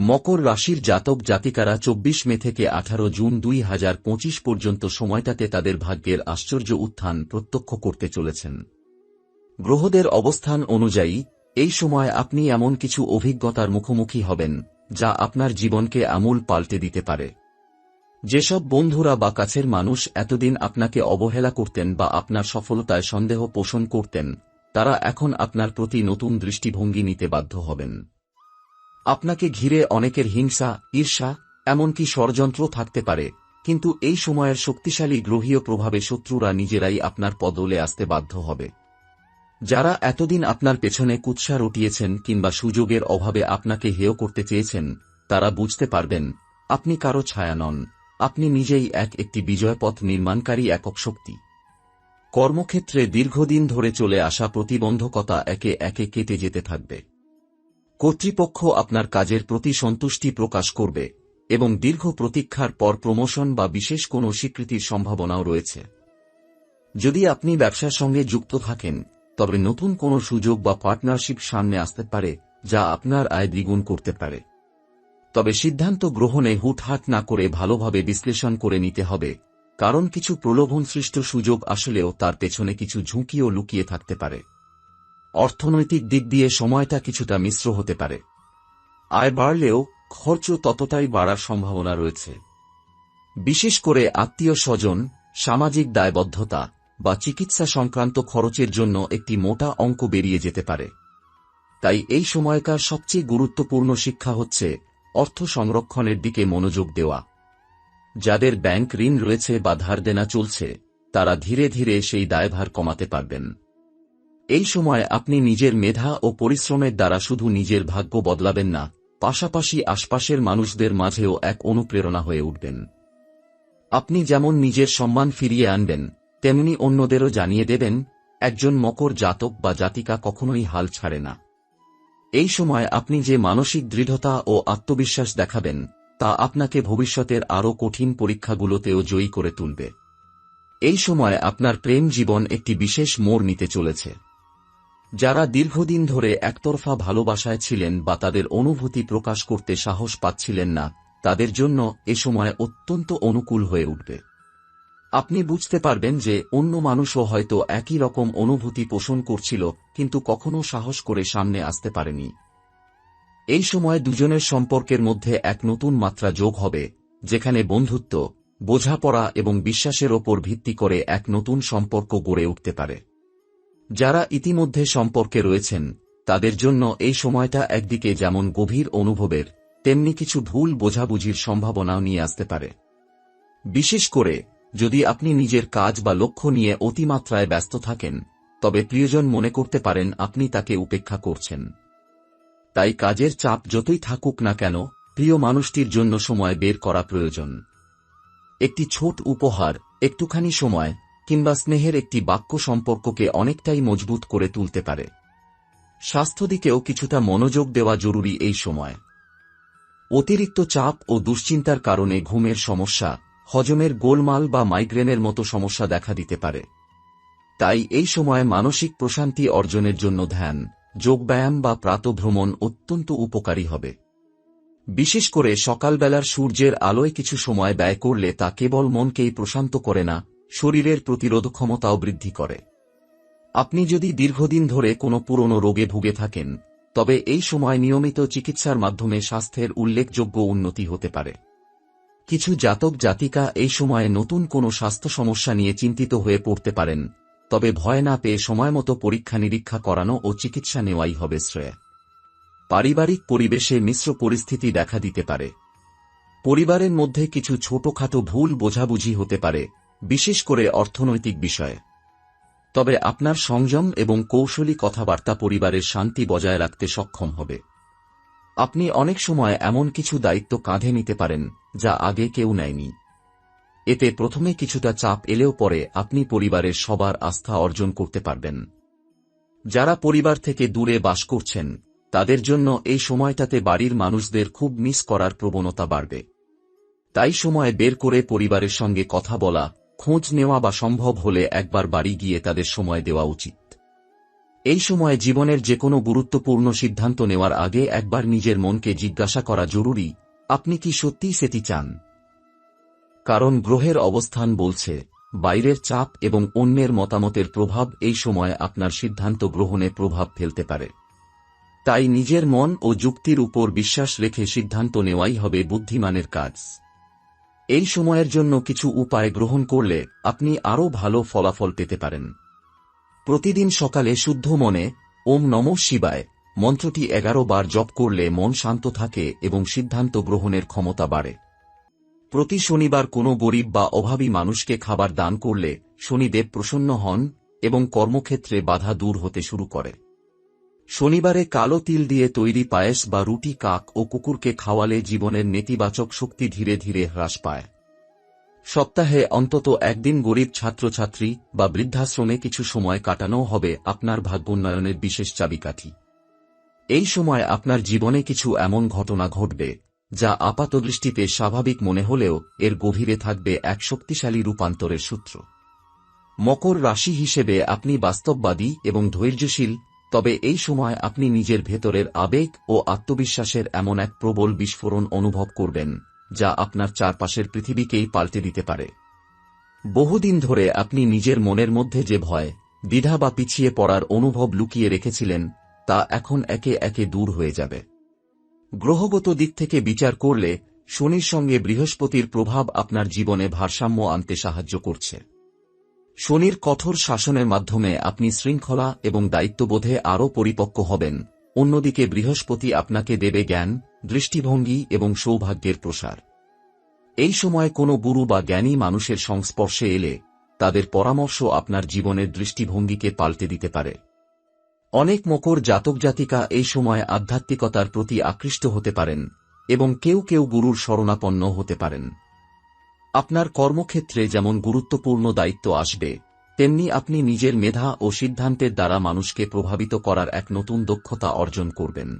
মকর রাশির জাতক জাতিকারা চব্বিশ মে থেকে আঠারো জুন দুই হাজার পঁচিশ পর্যন্ত সময়টাতে তাদের ভাগ্যের আশ্চর্য উত্থান প্রত্যক্ষ করতে চলেছেন। গ্রহদের অবস্থান অনুযায়ী, এই সময় আপনি এমন কিছু অভিজ্ঞতার মুখোমুখি হবেন, যা আপনার জীবনকে আমূল পাল্টে দিতে পারে। যেসব বন্ধুরা বা কাছের মানুষ এতদিন আপনাকে অবহেলা করতেন বা আপনার সফলতায় সন্দেহ পোষণ করতেন, তারা এখন আপনার প্রতি নতুন দৃষ্টিভঙ্গি নিতে বাধ্য হবেন। আপনাকে ঘিরে অনেকের হিংসা, ঈর্ষা, এমনকি ষড়যন্ত্র থাকতে পারে। কিন্তু এই সময়ের শক্তিশালী গ্রহীয় প্রভাবে শত্রুরা নিজেরাই আপনার পদলে আসতে বাধ্য হবে। যারা এতদিন আপনার পেছনে কুৎসা রটিয়েছেন কিংবা সুযোগের অভাবে আপনাকে হেয় করতে চেয়েছেন, তারা বুঝতে পারবেন, আপনি কারও ছায়া নন। আপনি নিজেই এক একটি বিজয়পথ নির্মাণকারী একক শক্তি। কর্মক্ষেত্রে দীর্ঘদিন ধরে চলে আসা প্রতিবন্ধকতা একে একে কেটে যেতে থাকবে। কর্তৃপক্ষ আপনার কাজের প্রতি সন্তুষ্টি প্রকাশ করবে এবং দীর্ঘ প্রতীক্ষার পর প্রমোশন বা বিশেষ কোনো স্বীকৃতির সম্ভাবনাও রয়েছে। যদি আপনি ব্যবসার সঙ্গে যুক্ত থাকেন, তবে নতুন কোনো সুযোগ বা পার্টনারশিপ সামনে আসতে পারে যা আপনার আয় দ্বিগুণ করতে পারে। তবে সিদ্ধান্ত গ্রহণে হুটহাট না করে ভালোভাবে বিশ্লেষণ করে নিতে হবে, কারণ কিছু প্রলোভন সৃষ্ট সুযোগ আসলেও তার পেছনে কিছু ঝুঁকিও লুকিয়ে থাকতে পারে। অর্থনৈতিক দিক দিয়ে সময়টা কিছুটা মিশ্র হতে পারে। আয় বাড়লেও খরচ ততটাই বাড়ার সম্ভাবনা রয়েছে। বিশেষ করে আত্মীয় স্বজন, সামাজিক দায়বদ্ধতা বা চিকিৎসা সংক্রান্ত খরচের জন্য একটি মোটা অঙ্ক বেরিয়ে যেতে পারে। তাই এই সময়কার সবচেয়ে গুরুত্বপূর্ণ শিক্ষা হচ্ছে অর্থ সংরক্ষণের দিকে মনোযোগ দেওয়া। যাদের ব্যাংক ঋণ রয়েছে বা ধার দেনা চলছে, তারা ধীরে ধীরে সেই দায়ভার কমাতে পারবেন। এই সময় আপনি নিজের মেধা ও পরিশ্রমের দ্বারা শুধু নিজের ভাগ্য বদলাবেন না, পাশাপাশি আশপাশের মানুষদের মাঝেও এক অনুপ্রেরণা হয়ে উঠবেন। আপনি যেমন নিজের সম্মান ফিরিয়ে আনবেন, তেমনি অন্যদেরও জানিয়ে দেবেন, একজন মকর জাতক বা জাতিকা কখনোই হাল ছাড়ে না। এই সময় আপনি যে মানসিক দৃঢ়তা ও আত্মবিশ্বাস দেখাবেন, তা আপনাকে ভবিষ্যতের আরও কঠিন পরীক্ষাগুলোতেও জয়ী করে তুলবে। এই সময় আপনার প্রেম জীবন একটি বিশেষ মোড় নিতে চলেছে। যারা দীর্ঘদিন ধরে একতরফা ভালোবাসায় ছিলেন বা তাদের অনুভূতি প্রকাশ করতে সাহস পাচ্ছিলেন না, তাদের জন্য এ সময় অত্যন্ত অনুকূল হয়ে উঠবে। আপনি বুঝতে পারবেন যে অন্য মানুষও হয়তো একই রকম অনুভূতি পোষণ করছিল, কিন্তু কখনো সাহস করে সামনে আসতে পারেনি। এই সময় দুজনের সম্পর্কের মধ্যে এক নতুন মাত্রা যোগ হবে, যেখানে বন্ধুত্ব, বোঝাপড়া এবং বিশ্বাসের ওপর ভিত্তি করে এক নতুন সম্পর্ক গড়ে উঠতে পারে। যারা ইতিমধ্যে সম্পর্কে রয়েছেন, তাদের জন্য এই সময়টা একদিকে যেমন গভীর অনুভবের, তেমনি কিছু ভুল বোঝাবুঝির সম্ভাবনাও নিয়ে আসতে পারে। বিশেষ করে, যদি আপনি নিজের কাজ বা লক্ষ্য নিয়ে অতিমাত্রায় ব্যস্ত থাকেন, তবে প্রিয়জন মনে করতে পারেন আপনি তাকে উপেক্ষা করছেন। তাই কাজের চাপ যতই থাকুক না কেন, প্রিয় মানুষটির জন্য সময় বের করা প্রয়োজন। একটি ছোট উপহার, একটুখানি সময় কিংবা স্নেহের একটি বাক্য সম্পর্ককে অনেকটাই মজবুত করে তুলতে পারে। স্বাস্থ্য দিকেও কিছুটা মনোযোগ দেওয়া জরুরি এই সময়। অতিরিক্ত চাপ ও দুশ্চিন্তার কারণে ঘুমের সমস্যা, হজমের গোলমাল বা মাইগ্রেনের মতো সমস্যা দেখা দিতে পারে। তাই এই সময় মানসিক প্রশান্তি অর্জনের জন্য ধ্যান, যোগব্যায়াম বা প্রাতভ্রমণ অত্যন্ত উপকারী হবে। বিশেষ করে সকালবেলার সূর্যের আলোয় কিছু সময় ব্যয় করলে তা কেবল মনকেই প্রশান্ত করে না শরীরের প্রতিরোধ ক্ষমতাও বৃদ্ধি করে। আপনি যদি দীর্ঘদিন ধরে কোনো পুরনো রোগে ভুগে থাকেন, তবে এই সময় নিয়মিত চিকিৎসার মাধ্যমে স্বাস্থ্যের উল্লেখযোগ্য উন্নতি হতে পারে। কিছু জাতক জাতিকা এই সময়ে নতুন কোনো স্বাস্থ্য সমস্যা নিয়ে চিন্তিত হয়ে পড়তে পারেন, তবে ভয় না পেয়ে সময়মতো পরীক্ষা নিরীক্ষা করানো ও চিকিৎসা নেওয়াই হবে শ্রেয়। পারিবারিক পরিবেশে মিশ্র পরিস্থিতি দেখা দিতে পারে। পরিবারের মধ্যে কিছু ছোটখাটো ভুল বোঝাবুঝি হতে পারে বিশেষ করে অর্থনৈতিক বিষয়ে। তবে আপনার সংযম এবং কৌশলী কথাবার্তা পরিবারের শান্তি বজায় রাখতে সক্ষম হবে। আপনি অনেক সময় এমন কিছু দায়িত্ব কাঁধে নিতে পারেন, যা আগে কেউ নেয়নি। এতে প্রথমে কিছুটা চাপ এলেও পরে আপনি পরিবারের সবার আস্থা অর্জন করতে পারবেন। যারা পরিবার থেকে দূরে বাস করছেন, তাদের জন্য এই সময়টাতে বাড়ির মানুষদের খুব মিস করার প্রবণতা বাড়বে। তাই সময় বের করে পরিবারের সঙ্গে কথা বলা খোঁজ নেওয়া বা সম্ভব হলে একবার বাড়ি গিয়ে তাদের সময় দেওয়া উচিত। এই সময় জীবনের যে কোনো গুরুত্বপূর্ণ সিদ্ধান্ত নেওয়ার আগে একবার নিজের মনকে জিজ্ঞাসা করা জরুরি, আপনি কি সত্যিই সেটি চান? কারণ গ্রহের অবস্থান বলছে, বাইরের চাপ এবং অন্যের মতামতের প্রভাব এই সময় আপনার সিদ্ধান্ত গ্রহণে প্রভাব ফেলতে পারে। তাই নিজের মন ও যুক্তির উপর বিশ্বাস রেখে সিদ্ধান্ত নেওয়াই হবে বুদ্ধিমানের কাজ। এই সময়ের জন্য কিছু উপায় গ্রহণ করলে আপনি আরও ভালো ফলাফল পেতে পারেন। প্রতিদিন সকালে শুদ্ধ মনে, ওম নম শিবায়, মন্ত্রটি এগারো বার জপ করলে মন শান্ত থাকে এবং সিদ্ধান্ত গ্রহণের ক্ষমতা বাড়ে। প্রতি শনিবার কোনো গরিব বা অভাবী মানুষকে খাবার দান করলে শনিদেব প্রসন্ন হন এবং কর্মক্ষেত্রে বাধা দূর হতে শুরু করে। শনিবারে কালো তিল দিয়ে তৈরি পায়েস বা রুটি কাক ও কুকুরকে খাওয়ালে জীবনের নেতিবাচক শক্তি ধীরে ধীরে হ্রাস পায়। সপ্তাহে অন্তত একদিন গরিব ছাত্রছাত্রী বা বৃদ্ধাশ্রমে কিছু সময় কাটানো হবে আপনার ভাগ্যোন্নয়নের বিশেষ চাবিকাঠি। এই সময় আপনার জীবনে কিছু এমন ঘটনা ঘটবে, যা আপাতদৃষ্টিতে স্বাভাবিক মনে হলেও এর গভীরে থাকবে এক শক্তিশালী রূপান্তরের সূত্র। মকর রাশি হিসেবে আপনি বাস্তববাদী এবং ধৈর্যশীল তবে এই সময় আপনি নিজের ভেতরের আবেগ ও আত্মবিশ্বাসের এমন এক প্রবল বিস্ফোরণ অনুভব করবেন, যা আপনার চারপাশের পৃথিবীকেই পাল্টে দিতে পারে। বহুদিন ধরে আপনি নিজের মনের মধ্যে যে ভয়, দ্বিধা বা পিছিয়ে পড়ার অনুভব লুকিয়ে রেখেছিলেন, তা এখন একে একে দূর হয়ে যাবে। গ্রহগত দিক থেকে বিচার করলে শনির সঙ্গে বৃহস্পতির প্রভাব আপনার জীবনে ভারসাম্য আনতে সাহায্য করছে। শনির কঠোর শাসনের মাধ্যমে আপনি শৃঙ্খলা এবং দায়িত্ববোধে আরও পরিপক্ক হবেন। অন্যদিকে বৃহস্পতি আপনাকে দেবে জ্ঞান, দৃষ্টিভঙ্গি এবং সৌভাগ্যের প্রসার। এই সময় কোনো গুরু বা জ্ঞানী মানুষের সংস্পর্শে এলে তাদের পরামর্শ আপনার জীবনের দৃষ্টিভঙ্গিকে পাল্টে দিতে পারে। অনেক মকর জাতক জাতিকা এই সময় আধ্যাত্মিকতার প্রতি আকৃষ্ট হতে পারেন এবং কেউ কেউ গুরুর শরণাপন্ন হতে পারেন। আপনার কর্মক্ষেত্রে যেমন গুরুত্বপূর্ণ দায়িত্ব আসবে, তেমনি আপনি নিজের মেধা ও সিদ্ধান্তের দ্বারা মানুষকে প্রভাবিত করার এক নতুন দক্ষতা অর্জন করবেন।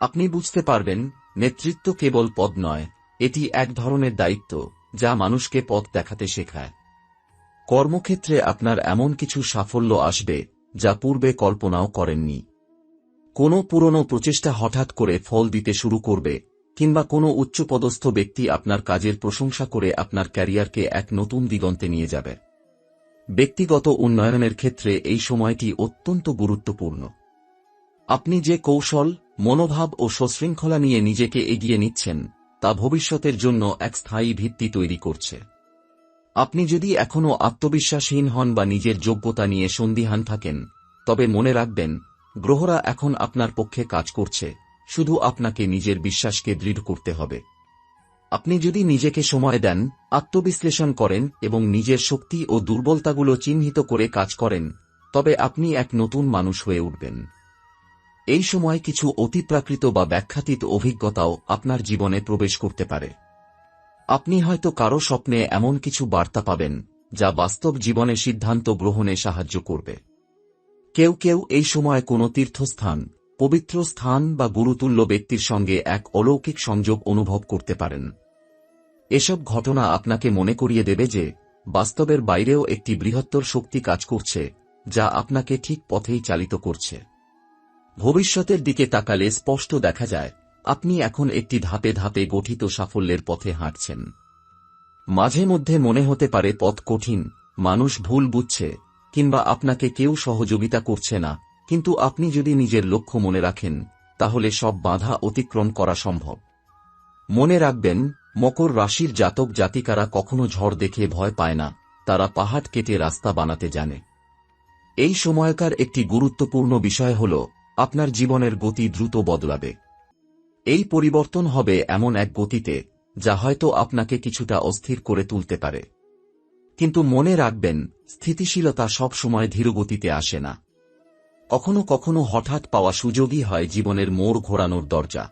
আপনি বুঝতে পারবেন, নেতৃত্ব কেবল পদ নয়, এটি এক ধরনের দায়িত্ব, যা মানুষকে পথ দেখাতে শেখায়। কর্মক্ষেত্রে আপনার এমন কিছু সাফল্য আসবে, যা পূর্বে কল্পনাও করেননি। কোনো পুরনো প্রচেষ্টা হঠাৎ করে ফল দিতে শুরু করবে কিংবা কোনো উচ্চপদস্থ ব্যক্তি আপনার কাজের প্রশংসা করে আপনার ক্যারিয়ারকে এক নতুন দিগন্তে নিয়ে যাবে। ব্যক্তিগত উন্নয়নের ক্ষেত্রে এই সময়টি অত্যন্ত গুরুত্বপূর্ণ। আপনি যে কৌশল, মনোভাব ও সশৃঙ্খলা নিয়ে নিজেকে এগিয়ে নিচ্ছেন, তা ভবিষ্যতের জন্য এক স্থায়ী ভিত্তি তৈরি করছে। আপনি যদি এখনও আত্মবিশ্বাসহীন হন বা নিজের যোগ্যতা নিয়ে সন্দিহান থাকেন, তবে মনে রাখবেন, গ্রহরা এখন আপনার পক্ষে কাজ করছে। শুধু আপনাকে নিজের বিশ্বাসকে দৃঢ় করতে হবে। আপনি যদি নিজেকে সময় দেন, আত্মবিশ্লেষণ করেন এবং নিজের শক্তি ও দুর্বলতাগুলো চিহ্নিত করে কাজ করেন, তবে আপনি এক নতুন মানুষ হয়ে উঠবেন। এই সময় কিছু অতিপ্রাকৃত বা ব্যাখ্যাতীত অভিজ্ঞতাও আপনার জীবনে প্রবেশ করতে পারে। আপনি হয়তো কারও স্বপ্নে এমন কিছু বার্তা পাবেন, যা বাস্তব জীবনে সিদ্ধান্ত গ্রহণে সাহায্য করবে। কেউ কেউ এই সময় কোনো তীর্থস্থান পবিত্র স্থান বা গুরুতুল্য ব্যক্তির সঙ্গে এক অলৌকিক সংযোগ অনুভব করতে পারেন। এসব ঘটনা আপনাকে মনে করিয়ে দেবে যে, বাস্তবের বাইরেও একটি বৃহত্তর শক্তি কাজ করছে, যা আপনাকে ঠিক পথেই চালিত করছে। ভবিষ্যতের দিকে তাকালে স্পষ্ট দেখা যায়, আপনি এখন একটি ধাপে ধাপে গঠিত সাফল্যের পথে হাঁটছেন। মাঝে মধ্যে মনে হতে পারে পথ কঠিন, মানুষ ভুল বুঝছে, কিংবা আপনাকে কেউ সহযোগিতা করছে না কিন্তু আপনি যদি নিজের লক্ষ্য মনে রাখেন, তাহলে সব বাধা অতিক্রম করা সম্ভব। মনে রাখবেন, মকর রাশির জাতক জাতিকারা কখনো ঝড় দেখে ভয় পায় না, তারা পাহাড় কেটে রাস্তা বানাতে জানে। এই সময়কার একটি গুরুত্বপূর্ণ বিষয় হল, আপনার জীবনের গতি দ্রুত বদলাবে। এই পরিবর্তন হবে এমন এক গতিতে, যা হয়তো আপনাকে কিছুটা অস্থির করে তুলতে পারে। কিন্তু মনে রাখবেন, স্থিতিশীলতা সব সময় ধীরগতিতে আসে না। কখনো কখনো হঠাৎ পাওয়া সুযোগই হয় জীবনের মোড় ঘোরানোর দরজা।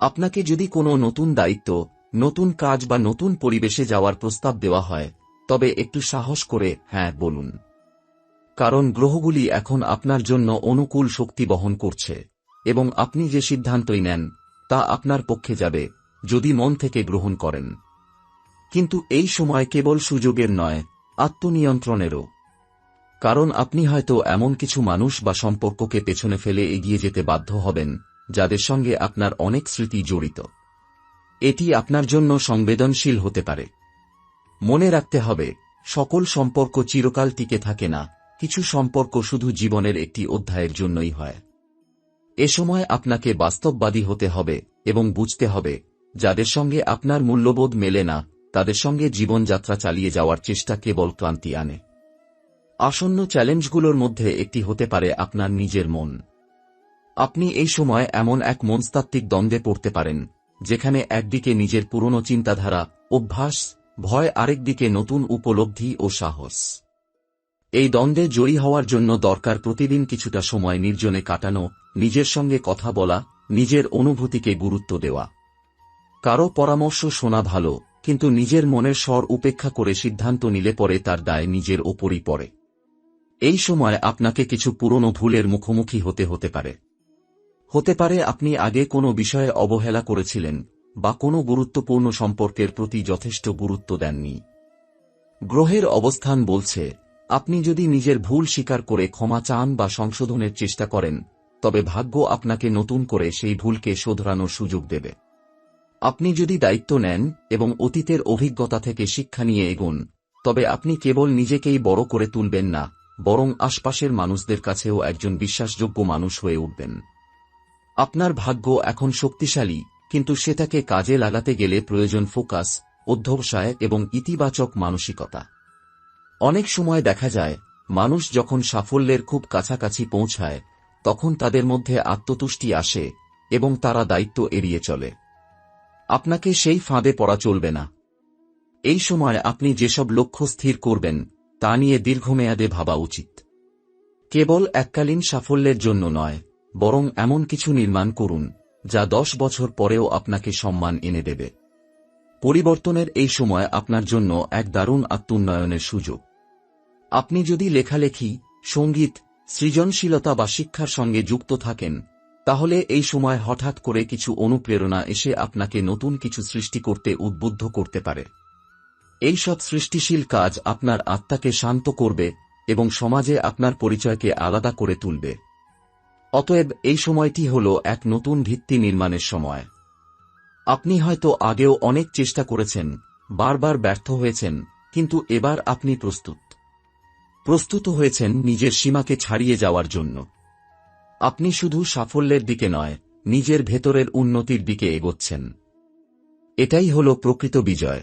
আপনাকে যদি কোনো নতুন দায়িত্ব, নতুন কাজ বা নতুন পরিবেশে যাওয়ার প্রস্তাব দেওয়া হয়, তবে একটু সাহস করে হ্যাঁ বলুন। কারণ গ্রহগুলি এখন আপনার জন্য অনুকূল শক্তি বহন করছে, এবং আপনি যে সিদ্ধান্তই নেন, তা আপনার পক্ষে যাবে, যদি মন থেকে গ্রহণ করেন। কিন্তু এই সময় কেবল সুযোগের নয়, আত্মনিয়ন্ত্রণেরও। কারণ আপনি হয়তো এমন কিছু মানুষ বা সম্পর্ককে পেছনে ফেলে এগিয়ে যেতে বাধ্য হবেন, যাদের সঙ্গে আপনার অনেক স্মৃতি জড়িত। এটি আপনার জন্য সংবেদনশীল হতে পারে। মনে রাখতে হবে, সকল সম্পর্ক চিরকাল টিকে থাকে না, কিছু সম্পর্ক শুধু জীবনের একটি অধ্যায়ের জন্যই হয়। এ সময় আপনাকে বাস্তববাদী হতে হবে এবং বুঝতে হবে, যাদের সঙ্গে আপনার মূল্যবোধ মেলে না, তাদের সঙ্গে জীবনযাত্রা চালিয়ে যাওয়ার চেষ্টা কেবল ক্লান্তি আনে। আসন্ন চ্যালেঞ্জগুলোর মধ্যে একটি হতে পারে আপনার নিজের মন। আপনি এই সময় এমন এক মনস্তাত্ত্বিক দ্বন্দ্বে পড়তে পারেন, যেখানে একদিকে নিজের পুরনো চিন্তাধারা, অভ্যাস, ভয়, আরেকদিকে নতুন উপলব্ধি ও সাহস। এই দ্বন্দ্বে জয়ী হওয়ার জন্য দরকার প্রতিদিন কিছুটা সময় নির্জনে কাটানো, নিজের সঙ্গে কথা বলা, নিজের অনুভূতিকে গুরুত্ব দেওয়া। কারও পরামর্শ শোনা ভালো, কিন্তু নিজের মনের স্বর উপেক্ষা করে সিদ্ধান্ত নিলে পরে তার দায় নিজের ওপরই পড়ে। এই সময় আপনাকে কিছু পুরনো ভুলের মুখোমুখি হতে হতে পারে। হতে পারে আপনি আগে কোনো বিষয়ে অবহেলা করেছিলেন, বা কোনো গুরুত্বপূর্ণ সম্পর্কের প্রতি যথেষ্ট গুরুত্ব দেননি। গ্রহের অবস্থান বলছে, আপনি যদি নিজের ভুল স্বীকার করে ক্ষমা চান বা সংশোধনের চেষ্টা করেন, তবে ভাগ্য আপনাকে নতুন করে সেই ভুলকে শোধরানোর সুযোগ দেবে। আপনি যদি দায়িত্ব নেন এবং অতীতের অভিজ্ঞতা থেকে শিক্ষা নিয়ে এগোন, তবে আপনি কেবল নিজেকেই বড় করে তুলবেন না। বরং আশপাশের মানুষদের কাছেও একজন বিশ্বাসযোগ্য মানুষ হয়ে উঠবেন। আপনার ভাগ্য এখন শক্তিশালী, কিন্তু সেটাকে কাজে লাগাতে গেলে প্রয়োজন ফোকাস, অধ্যবসায় এবং ইতিবাচক মানসিকতা। অনেক সময় দেখা যায়, মানুষ যখন সাফল্যের খুব কাছাকাছি পৌঁছায়, তখন তাদের মধ্যে আত্মতুষ্টি আসে এবং তারা দায়িত্ব এড়িয়ে চলে। আপনাকে সেই ফাঁদে পড়া চলবে না। এই সময় আপনি যেসব লক্ষ্য স্থির করবেন তা নিয়ে দীর্ঘমেয়াদে ভাবা উচিত। কেবল এককালীন সাফল্যের জন্য নয়, বরং এমন কিছু নির্মাণ করুন, যা দশ বছর পরেও আপনাকে সম্মান এনে দেবে। পরিবর্তনের এই সময় আপনার জন্য এক দারুণ আত্মোন্নয়নের সুযোগ। আপনি যদি লেখালেখি, সংগীত, সৃজনশীলতা বা শিক্ষার সঙ্গে যুক্ত থাকেন, তাহলে এই সময় হঠাৎ করে কিছু অনুপ্রেরণা এসে আপনাকে নতুন কিছু সৃষ্টি করতে উদ্বুদ্ধ করতে পারে। এই সব সৃষ্টিশীল কাজ আপনার আত্মাকে শান্ত করবে এবং সমাজে আপনার পরিচয়কে আলাদা করে তুলবে। অতএব এই সময়টি হল এক নতুন ভিত্তি নির্মাণের সময়। আপনি হয়তো আগেও অনেক চেষ্টা করেছেন, বারবার ব্যর্থ হয়েছেন, কিন্তু এবার আপনি প্রস্তুত। প্রস্তুত হয়েছেন নিজের সীমাকে ছাড়িয়ে যাওয়ার জন্য। আপনি শুধু সাফল্যের দিকে নয়, নিজের ভেতরের উন্নতির দিকে এগোচ্ছেন। এটাই হল প্রকৃত বিজয়।